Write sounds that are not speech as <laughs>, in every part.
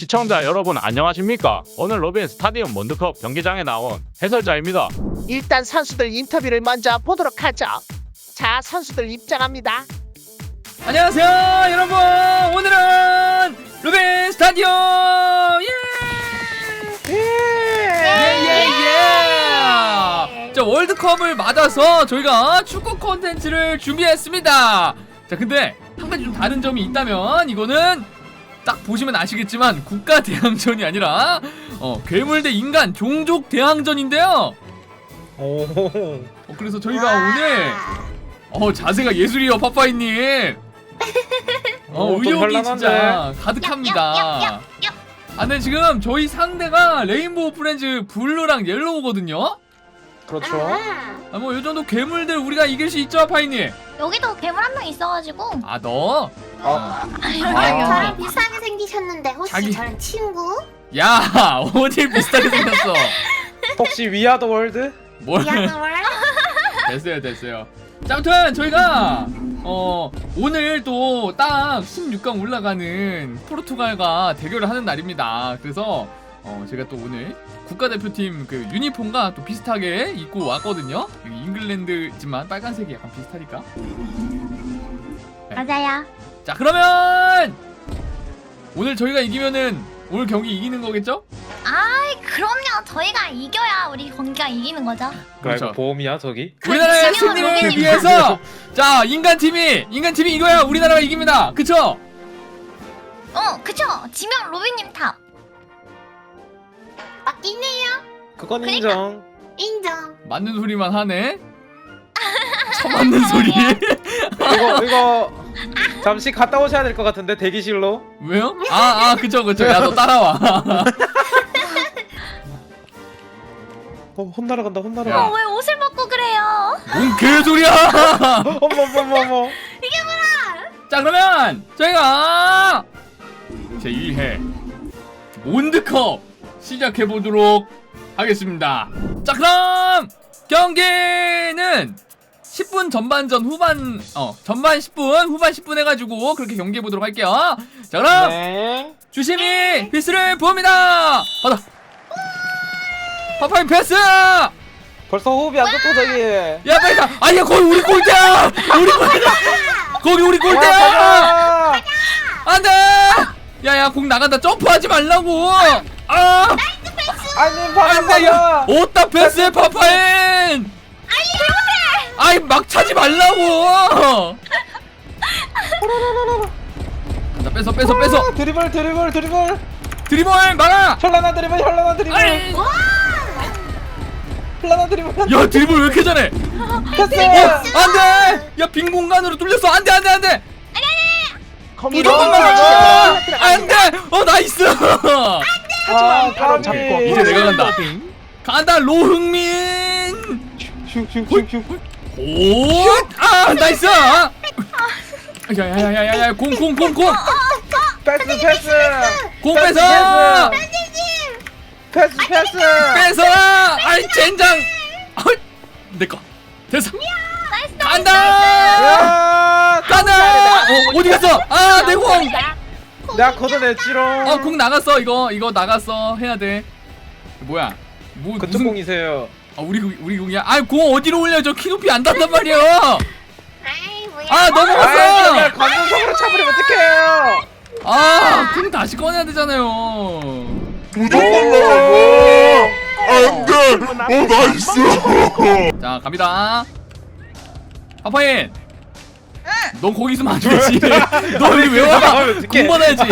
시청자 여러분 안녕하십니까? 오늘 로빈 스타디움 몬드컵 경기장에 나온 해설자입니다. 일단 선수들 인터뷰를 먼저 보도록 하죠. 자, 선수들 입장합니다. 안녕하세요 여러분 오늘은 루빈 스타디움 예예예예 자 월드컵을 맞아서 저희가 축구 콘텐츠를 준비했습니다 자 근데 한 가지 좀 다른 점이 있다면 이거는 딱 보시면 아시겠지만 국가 대항전이 아니라 어, 괴물 대 인간 종족 대항전인데요. 오. 어, 그래서 저희가 오늘 어 자세가 예술이요 파파이님. 어 의욕이. 진짜 가득합니다. 아 근데 지금 저희 상대가 레인보우 프렌즈 블루랑 옐로우거든요. 그렇죠. 아 뭐 요 정도 괴물들 우리가 이길 수 있죠 파이님 여기도 괴물 한 명 있어가지고. 아너? 아, 아. 저랑 비슷하게 생기셨는데 혹시 자기- 저랑 친구? 야 <laughs> 어딜 비슷하게 생겼어? <laughs> 혹시 위아더 월드? 뭘? 미안해월 <laughs> 됐어요 됐어요. 자 아무튼 저희가 어 오늘 또 딱 16강 올라가는 포르투갈과 대결을 하는 날입니다. 그래서 어 제가 또 오늘 국가대표팀 그 유니폼과 또 비슷하게 입고 왔거든요 잉글랜드지만 빨간색이 약간 비슷하니까 맞아요 자 그러면 오늘 저희가 이기면은 오늘 경기 이기는 거겠죠? 아이 그럼요 저희가 이겨야 우리 경기가 이기는 거죠 그렇죠. 그렇죠. 보험이야 저기? 우리나라의 진영은 승리를 로빈님. 위해서 자 인간 팀이 인간 팀이 이거야 우리나라가 이깁니다 그쵸? 어 그쵸 지명 로빈님 탑 맞긴 해요 그건 그러니까. 인정. 인정 맞는 소리만 하네. <laughs> 처맞는 소리. 이거 이거 잠시 갔다 오셔야 될 것 같은데 대기실로. 왜요? 아, 아, 그쵸, 그쵸. 야, 너 따라와. <laughs> 어, 혼나러 간다. 혼나러 야. 어 간다. 왜 옷을 벗고 그래요 뭔 개소리야! <laughs> 어머 어머 어머 어머. 자, 그러면 저희가 제 1회 몬드컵 시작해 보도록 하겠습니다. 자, 그럼 경기는 10분 전반전 후반, 어, 전반 10분, 후반 10분 해가지고 그렇게 경기해 보도록 할게요. 자, 그럼 네. 주심이 패스를 보입니다. 받아. 파파인 패스. 야 벌써 호흡이 안 좋다 저기. 빨리 가. 아니야 거기 우리 골대야. 우리 골대. 거기 우리 와, 골대야. 안돼. 야야 공 나간다. 점프하지 말라고. 아 아니 방금 안돼. 야. 오따 패스해 파파인. 아이 막 차지 말라고. 자 뺏어 뺏어 뺏어. 아, 드리블 드리블 드리블. 드리블 막아. 현란한 드리블 현란한 드리블. 아이. 현란한 드리블. 야 드리블 왜 이렇게 잘해? 패스. 어, 안 돼! 야 빈 공간으로 뚫렸어. 안 돼 안 돼 안 돼. 무조건 이런 막아. 거. 안돼. 어 나이스. 아, 까비. 잡고. 이제 내가 간다. 간다 로흥민. 슉슉슉슉. 오. 아 나이스. 야 야 야 야야 공공 공 공. 패스 패스. 공 패스, 뺏어. 패스 패스. 뺏어. 아이 젠장. 아이, 내 거. 됐어. 간다. 야. 간다. 어, 어디 갔어? 아 내 공. 내가 걷어냈지롱. 어 공 나갔어 이거 이거 나갔어 해야 돼 뭐야 뭐 그쪽 무슨 공이세요. 아 우리 공- 우리 공이야 아 공 어디로 올려 저 키높이 안 닿단 말이야 아이 뭐야 아 아, 넘어갔어 정말 관전석으로 차버리면 어떡해요? 아 공 다시 꺼내야 되잖아요 무조건 나가! 안 돼! 어, 나이스! 자 갑니다 파파인 넌 거기 있으면 안 되지. <laughs> <laughs> 너 여기 왜 와? 나가면 어떡해. 공 받아야지.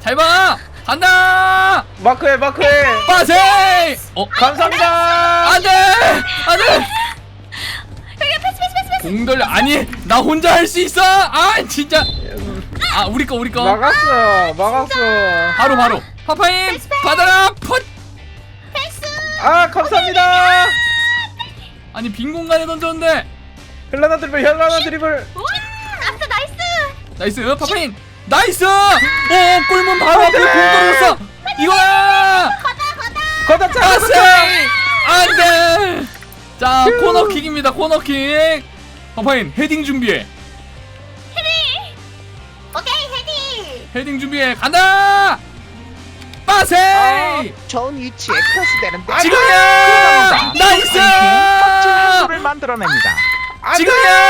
잘 봐! 간다! 마크해 마크해. 빠세! 어? 감사합니다. 안돼! 안돼! 공 돌려. 아니 나 혼자 할 수 있어? 아 진짜. 아 우리 거 우리 거. 막았어 막았어. 바로 바로. 파파임 받아라! 풋! 아 감사합니다. 아니 빈 공간에 던졌는데. 현란한 드리블 현란한 드리블. 나이스 나이스 파파임 나이스! 오 골문 바로 앞에 공 떨어졌어! 이거야! 차. 아세 안돼! 자 코너킥입니다 코너킥! 파파임 헤딩 준비해. 오케이 헤딩! 헤딩 준비해 간다! 빠세이 어, 좋은 위치에 크로스 되는데 지금이야! 나이스! 한수를 만들어냅니다. 지금이야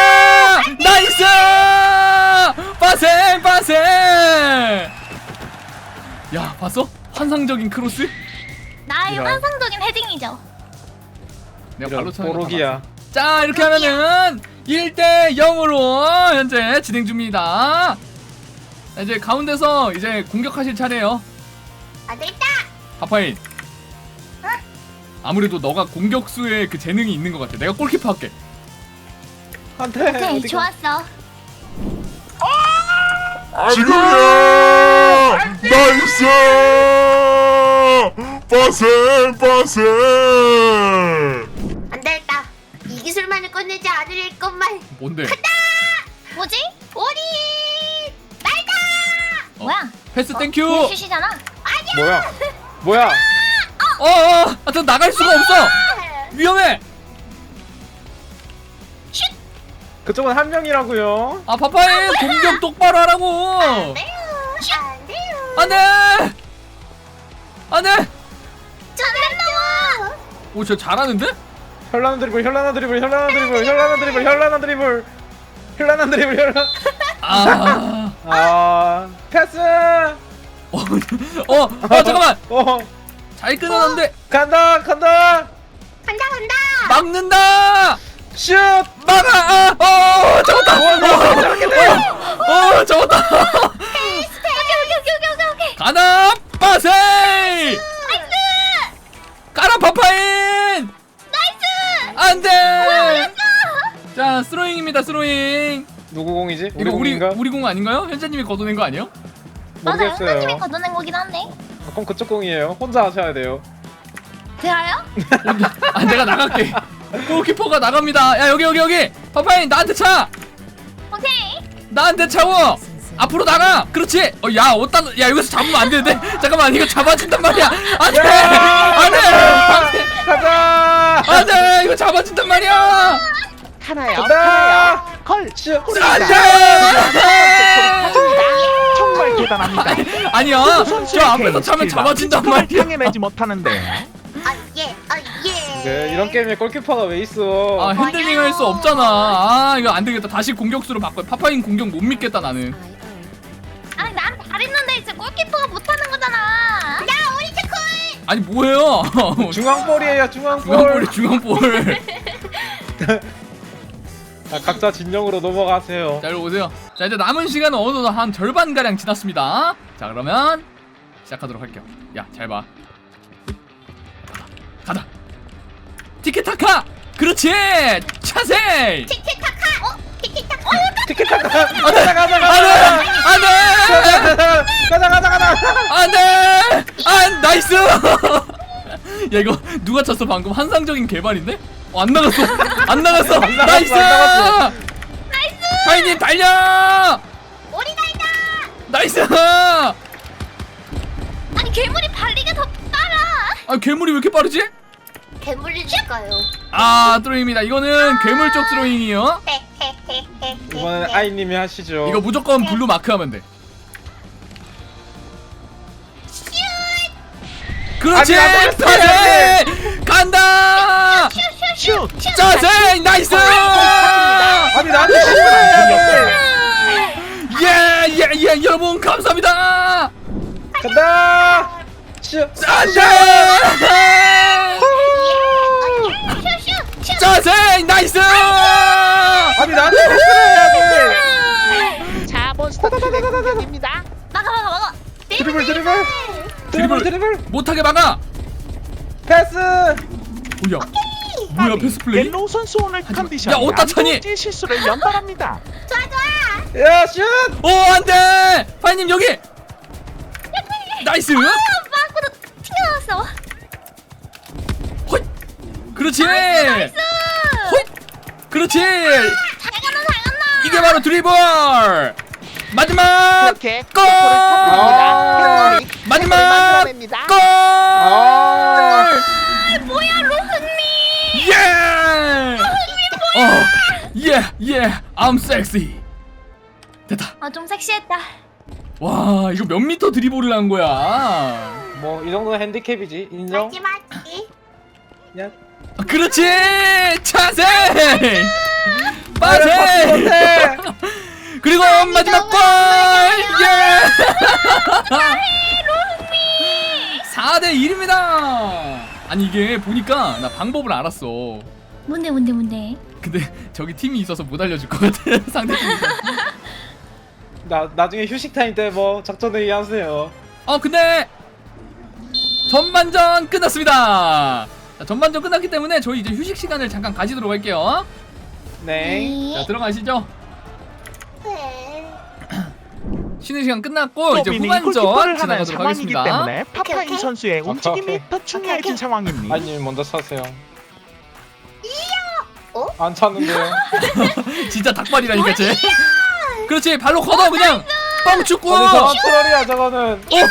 봤어 환상적인 크로스? 나의 이런. 환상적인 헤딩이죠. 내가 발로 이런 차는 거. 자 이렇게 하면은 1대 0으로 현재 진행 중입니다. 자, 이제 가운데서 이제 공격하실 차례예요. 안 되겠다. 파파인. 아무래도 너가 공격수의 그 재능이 있는 것 같아. 내가 골키퍼 할게. 안돼 오케이 좋았어. 지금이야 나이스 빠세 빠세 안 되겠다. 이 기술만을 끝내지 않을 것만. 뭔데 뭐지? 우리 날다. 어. 뭐야? 패스 땡큐 슛이잖아. 뭐야 뭐야 어어 아, 저 나갈 수가 없어 위험해 그쪽은 한 명이라고요. 아 파파인 공격 똑바로 하라고. 안 돼요. 안 돼요. 안돼 안돼 잘한다. 오저 잘하는데? 현란한 드리블 현란한 드리블 현란한 드리블 현란한 드리블 현란한 드리블. 현란한 드리블 현란 아. <laughs> 아 패스! 어, 어, 어 잠깐만. <laughs> 어. 잘 끊어놨는데. 간다 간다! 간다 간다. 막는다 슛 막아 아, 어 잡았다! 어, 어 잡았다! 오케이 오케이 오케이 오케이 오케이. 가나 빠세이 가라 파파인! 나이스. 안 돼! 자 스로잉입니다 스로잉. 누구 공이지? 우리 이거 우리 공인가? 우리 공 아닌가요? 현자님이 걷어낸 거 아니에요? 맞아요. 모르겠어요. 선생님이 걷어낸 거긴 한데. 아, 그럼 그쪽 공이에요. 혼자 하셔야 돼요. 들어요? 아 내가 나갈게 골키퍼가 나갑니다. 야 여기 여기 여기! 파파인 나한테 차! 오케이. 나한테 차워! 앞으로 나가! 그렇지! 어 야 어디다 야 여기서 잡으면 안 되는데? <laughs> 잠깐만 이거 잡아준단 말이야. 안돼! 안돼! 안돼 가자! 안돼! 이거 잡아준단 말이야! 하나요, 간다! 하나요. 걸. 슛 가집니다. 정말 대단합니다. 아니야. 저 앞에서 차면 잡아준단 말이야. 당해내지 못하는데. 네, 이런 게임에 골키퍼가 왜 있어 아 핸들링 할 수 없잖아 아 이거 안 되겠다 다시 공격수로 바꿔 파파인 공격 못 믿겠다 나는 아니 난 잘했는데 이제 골키퍼가 못하는 거잖아. 야 우리 체크. 아니 뭐예요 <laughs> 중앙볼이에요 중앙볼 중앙볼이 중앙볼 <laughs> 아, 각자 진영으로 넘어가세요 자, 오세요. 자, 이제 남은 시간은 어느덧 한 절반 가량 지났습니다. 자, 그러면 시작하도록 할게요. 야, 잘 봐. 티켓타카. 그렇지. 차세. 티키타카. 어? 티키타카. 어? 티켓타카 가자 가자 안돼. 가자 안 돼. 가자 가자 가자 안 돼. 안 나이스. <laughs> 야, 이거 누가 쳤어 방금 환상적인 개발인데? 어, 안 나갔어. 안 나갔어. 나갔어, 나이스. 안 나갔어. 나이스. 파이님 달려. 달다. 나이스. 아니 괴물이 발리가 더 빨라. 아, 괴물이 왜 이렇게 빠르지? 괴물을 줄까요? 아, 드로잉입니다. 이거는 괴물 쪽 드로잉이요. 이번엔 아이님이 하시죠 이거 무조건 블루 마크 하면 돼. 그렇지! 아니, 안 돼, 자세! 간다! 슛. 자세! 나이스! 아니 나한테 실수해 예, 예, 예, 여러분, 감사합니다! 간다 슛 자세! 슈슈슈. 자세! 나이스! 아니 나한테 실수해야지 자, 몬스터 트랙 공격입니다. 막아 막아 막아. 드리블 드리블 드리블 드리블 못하게 막아! 패스 뭐야? 뭐야, 패스 플레이? 옐로우 선수 오늘 컨디션. 야, 어디다 차니? 실수를 연달합니다. 좋아 좋아. 야 슛 오, 안 돼! 파이님, 여기! 나이스! 막보다 튕겨나왔어. 헛! 그렇지! 나이스. 헛! 그렇지! 잘 간다 잘 간다. 이게 바로 드리블! 마지막! 그렇게 골! 골을 터뜨립니다. 해머리 마지막! 해머리 만들어냅니다. 골! 아 아, 뭐야 로ህ님. 예! 어, 예, 예, I'm sexy. 됐다. 아좀 섹시했다. 와, 이거 몇 미터 드리블을 한 거야? 뭐 이 정도는 핸디캡이지 인정? 맞지 맞지. 야. 그렇지! 차세! 빠세! 네. 그리고 마지막 골! 예! 4대 1입니다! 아니 이게 보니까 나 방법을 알았어. 뭔데 뭔데 뭔데. 근데 저기 팀이 있어서 못 알려줄 것 같아 <laughs> 상대팀이 나 나중에 휴식 타임 때 뭐 작전 회의 하세요. 어 근데 전반전 끝났습니다 자, 전반전 끝났기 때문에 저희 이제 휴식 시간을 잠깐 가지도록 할게요 네. 자 들어가시죠 네. 쉬는 시간 끝났고 이제 후반전 골키퍼를 하는 지나가도록 상황이기 하겠습니다 때문에 오케이, 파파이 오케이. 선수의 움직임이. 더 중요해진. 상황입니다. 아니 먼저 차세요. 어? 안 차는데요. <laughs> 진짜 닭발이라니까 쟤 그렇지 발로 걷어 그냥 뻥 축구 어디서 트롤이야 저거는. 냠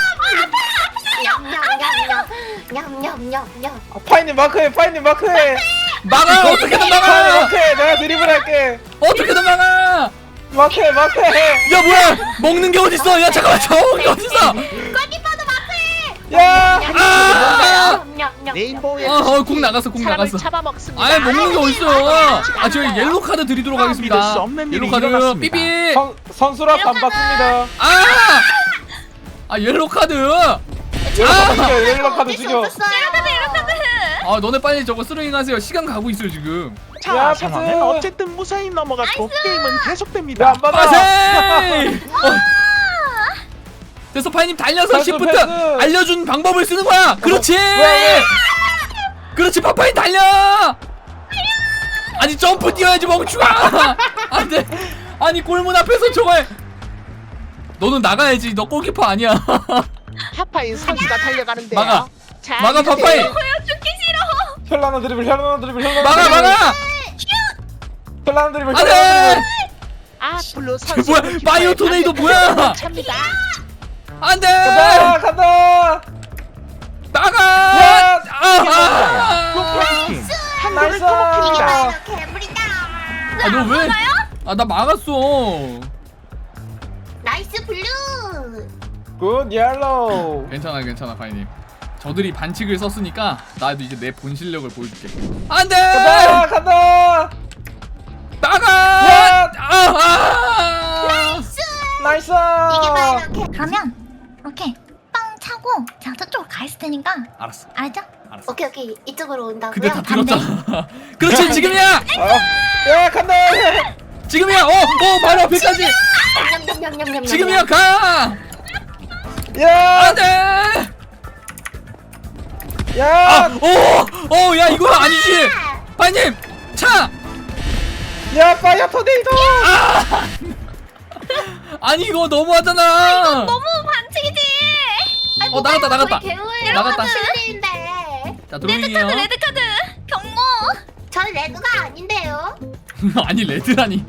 냠냠냠냠냠냠. 아, 파이님 마크해 파이님 마크해. 막아 어떻게든 파이님 막아 마크해 내가 드리블 할게. 어떻게든 막아 마크해 마크해. 야 뭐야 먹는 게 어딨어 야 잠깐만 저 먹는 게 어딨어 골키퍼도 마크해. 야. 아! 냠냠냠. 레인보우의 어, 어, 공 나갔어, 공 사람을 나갔어. 잡아먹습니다. 아예 먹는 게 어딨어요 아 저희 옐로 카드 드리도록 아, 믿을 수 하겠습니다 없는 옐로 카드 일어났습니다. 삐삐 선 선수라 반갑습니다. 아! 아 옐로 카드 카드 죽여. 옐로 카드 죽여. 아 너네 빨리 저거 스루잉 하세요. 시간 가고 있어요 지금. 자, 야, 상황은 패스. 어쨌든 무사히 넘어갔고 게임은 계속됩니다. 야안 받아. 빠세 어. 됐어 파이님 달려서 패스, 시프트 패스. 알려준 방법을 쓰는 거야. 그렇지! 왜, 왜? 그렇지 파파인 달려! 아니 점프 뛰어야지 멍충아! <laughs> 안돼. 아니 골문 앞에서 저걸. 너는 나가야지. 너 골키퍼 아니야 <laughs> 파파이 선수가 달려가는데요. 막아. 자, 막아, 이제 파파이. 현란한 드리블 현란한 드리블 현란한 막아 드리블. 막아 현란한 드리블 안돼 현란한 드리블. 아, 블루 선수 뭐야, 바이오 토네이도 뭐야? 찹니다. 안돼 간다 간다. 나가 야! 아, 나이스. 떠먹힙니다. 개구리다. 아, 너 왜? 아, 나 막았어. 나이스 블루. 굿 옐로우. 괜찮아, 괜찮아, 파이님. 저들이 반칙을 썼으니까 나도 이제 내 본 실력을 보여줄게. 안 돼! 간다 간다. 나가! 야! 아, 아! 나이스. 이게 바로 개. 그러면 이렇게 빵 차고 제가 저쪽으로 가 있을 테니까 알았어, 알죠? 알았어. 오케이 오케이 이쪽으로 온다고요. 근데 다. 들었잖아. <laughs> 그렇지, 지금이야! 아, 야 간다. 지금이야! 어, 어, 바로 앞에까지! 냠냠냠냠냠. 지금이야, 가! 야. 안 돼! 아, 야. 오! 어, 야, 이거 아니지! 파이님! 차! 야 파이어 토네이도. <laughs> 아니, 이거 너무하잖아! 너무 반칙이지. 아니, 어, 나갔다, 나갔다. 개울. 나갔다. 실리인데. 자, 드로잉이요. 레드카드. 경모. 전 레드가 아닌데요. <laughs> 아니 레드라니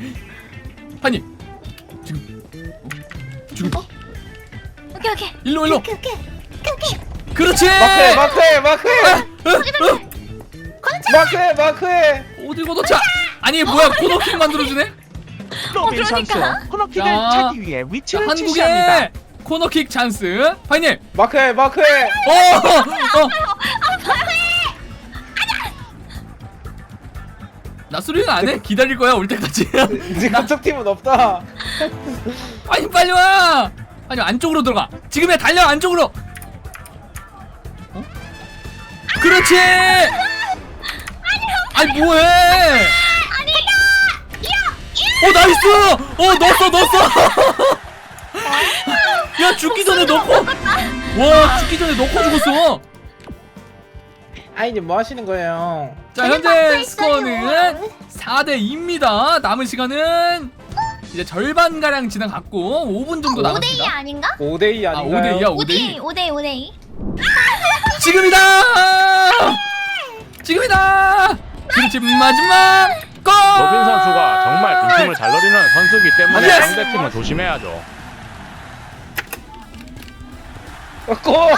오케이 오케이. 일로 일로 오케이 오케이. 오케이 오케이. 그렇지 마크해 마크해 마크해 어, 어, 마크해 마크해. 어디 걷어차 아니 뭐야 코너킥 만들어주네 로빈 선수 그러니까. 코너킥을 자, 차기 위해 자, 위치를 지시합니다. 한국의 코너킥 찬스 파이님 마크해 마크해. 어, 어. 나 수리는 안 해 기다릴 거야 올 때까지 <laughs> 이제 그쪽 팀은 없다. <laughs> 빨리 빨리 와 아니 안쪽으로 들어가. 지금이야 달려 안쪽으로. 어? 그렇지! 아니 뭐해? 어 나이스! 어 넣었어 넣었어. 야 죽기 전에 넣고. 와 죽기 전에 넣고 죽었어. 아이님 뭐 하시는 거예요? 자 현재 스코어는 4대 2입니다. 남은 시간은 이제 절반 가량 지나갔고 5분 정도 5대2 남았습니다 아닌가? 5대2 아 아닌가요? 5대2야 5대2 5대2 5대2 5대2 지금이다 지금이다 그렇지 마지막 골 로빈 선수가 정말 빈틈을 잘 노리는 선수이기 때문에 예스! 상대팀은 조심해야죠. 골! 뭐라?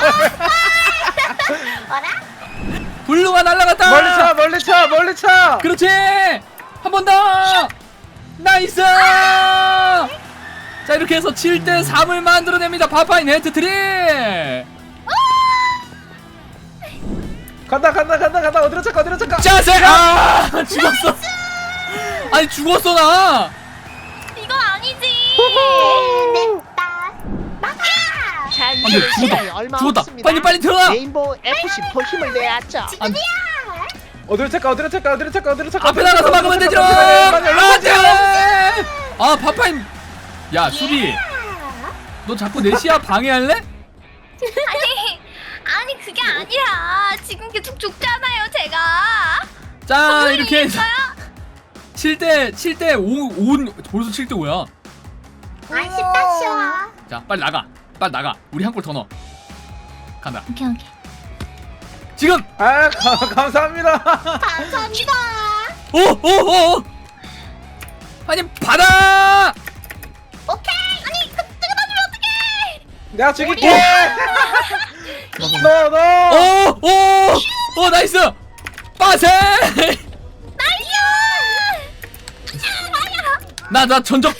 블루가 날아갔다 멀리 차 멀리 차 멀리 차. 그렇지 한 번 더 나이스 자 이렇게 해서 7대 3을 만들어냅니다 파파인 헤트트릭 간다 간다 간다 간다 어디로 찾까 어디로 찾까 짜세! 아 죽었어. 아니 죽었어 나. 이거 아니지. 됐다. 막아. 자, 안돼 시간이 죽었다. 죽었다. 빨리 빨리 들어가. 레인보우 FC 포 힘을 내야죠. 안, 어디로 찾까 어디로 찾까 어디로 찾까 어디로 찾까 앞에 나가서 막으면 되죠. 안돼. 아 파파임. 야 수비. 너 자꾸 내 시야 방해할래? 아니 아니 그게 아니라 지금 계속 죽잖아요 제가. 자 이렇게 해서 이해했어요? 7대 7대 5 5 벌써 7대 5야. 아쉽다 쉬워. 자 빨리 나가. 빨리 나가. 우리 한 골 더 넣어. 간다. 오케이 오케이. 지금. 아 가, 감사합니다 감사합니다. 오 오오 오. 아니 받아. 오케이. 아니 그 뜨거워지면 어떡해? 내가 죽일게 <laughs> 너너 오오오 나이스. 빠세. 나이스. 아야. 나나 전적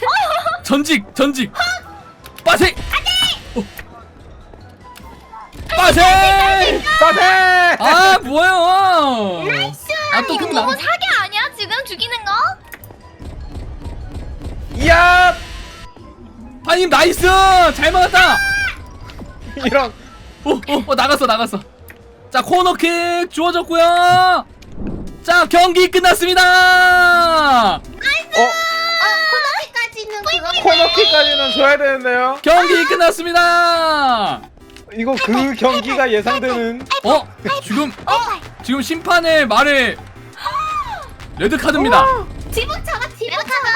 전직 전직 빠세 어. 빠세! 빠세! 아 뭐야 아또 이거 그럼 너무 나 사기 아니야? 지금 죽이는 거? 이야! 아니 나이스! 잘 맞았다! <laughs> 이런. 오오 어, 나갔어 나갔어. 자 코너킥 주어졌고요. 자 경기 끝났습니다! 어? 어 코너킥까지는 그거. 코너킥까지는 줘야 되는데요? 경기 끝났습니다 이거 그 경기가 예상되는 어? 지금 지금 심판의 말에 레드 카드입니다. 지붕 잡아 지붕 잡아.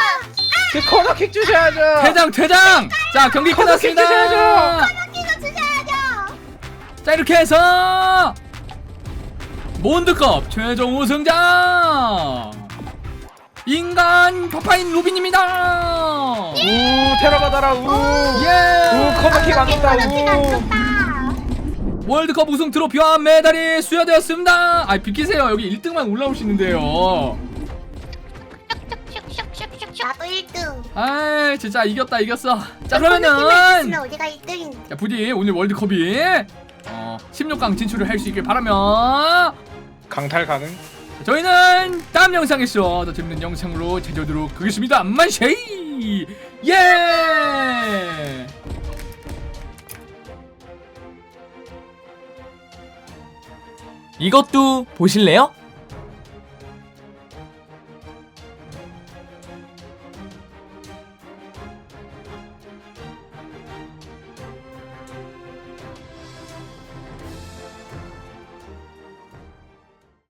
그 코너킥 주셔야죠. 퇴장 퇴장! 자 경기 코너 킥 끝났습니다. 주셔야죠. 이거 주셔야죠. 자 이렇게 해서 몬드컵 최종 우승자 인간 파파인 루빈입니다. 우 테러 받아라 우 예 우 코너킥 안 좋다. 월드컵 우승 트로피와 메달이 수여되었습니다 아 비키세요 여기 1등만 올라올 수 있는데요. 나도 1등. 아 진짜 이겼다 이겼어 자 그러면은 있으면 우리가 1등인. 자 부디 오늘 월드컵이 어 16강 진출을 할 수 있길 바라며 강탈 가능 저희는 다음 영상에서 더 재밌는 영상으로 찾아오도록 하겠습니다. 만쉐이! 예! 이것도 보실래요?